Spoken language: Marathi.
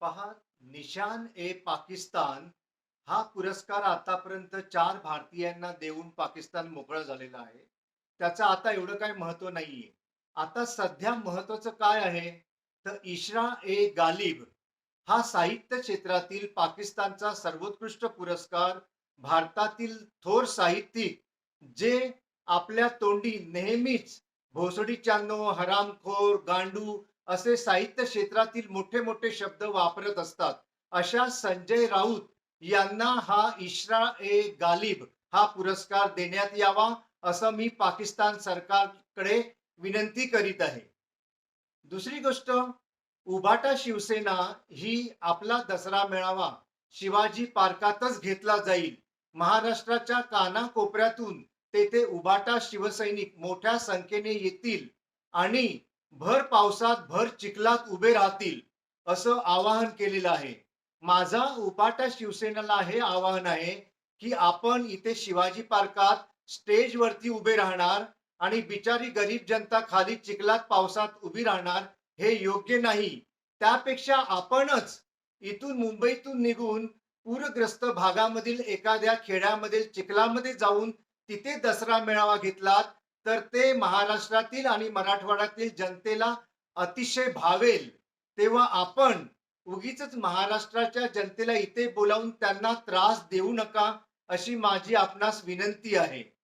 पहा निशान ए पाकिस्तान हा पुरस्कार आतापर्यंत चार भारतीयांना देऊन पाकिस्तान मोकळा झालेला आहे. त्याचं आता एवढं काय महत्त्व नाहीये. आता सध्या महत्वाचं काय आहे? तर इशरा ए गालिब हा साहित्य क्षेत्रातील पाकिस्तानचा सर्वोत्कृष्ट पुरस्कार भारतातील थोर साहित्यिक जे आपल्या तोंडी नेहमीच भोसडी चांदो हरामखोर गांडू असे साहित्य क्षेत्रातील मोठे मोठे शब्द वापरत असतात. अशा संजय राऊत यांना हा इशरा ए गालिब हा पुरस्कार देण्यात यावा असं मी पाकिस्तान सरकारकडे विनंती करीत आहे. दुसरी गोष्ट उभाटा शिवसेना ही आपला दसरा मेळावा शिवाजी पार्कातच घेतला जाईल. महाराष्ट्राच्या कानाकोपऱ्यातून तेथे उभाटा शिवसैनिक मोठ्या संख्येने येतील आणि भर पावसात भर चिखलात उभे राहतील असं आवाहन केलेलं आहे. माझा उपाटा शिवसेनेला हे आवाहन आहे की आपण इथे शिवाजी पार्कात स्टेजवरती उभे राहणार आणि बिचारी गरीब जनता खाली चिखलात पावसात उभी राहणार हे योग्य नाही. त्यापेक्षा आपणच इथून मुंबईतून निघून पूरग्रस्त भागामधील एखाद्या खेड्यामधील चिखलामध्ये जाऊन तिथे दसरा मेळावा घेतलात तर ते महाराष्ट्रातील आणि मराठवाड्यातील जनतेला अतिशय भावेल. तेव्हा आपण उगीच महाराष्ट्राच्या जनतेला इथे बोलावून त्यांना त्रास देऊ नका अशी माझी आपणास विनंती आहे.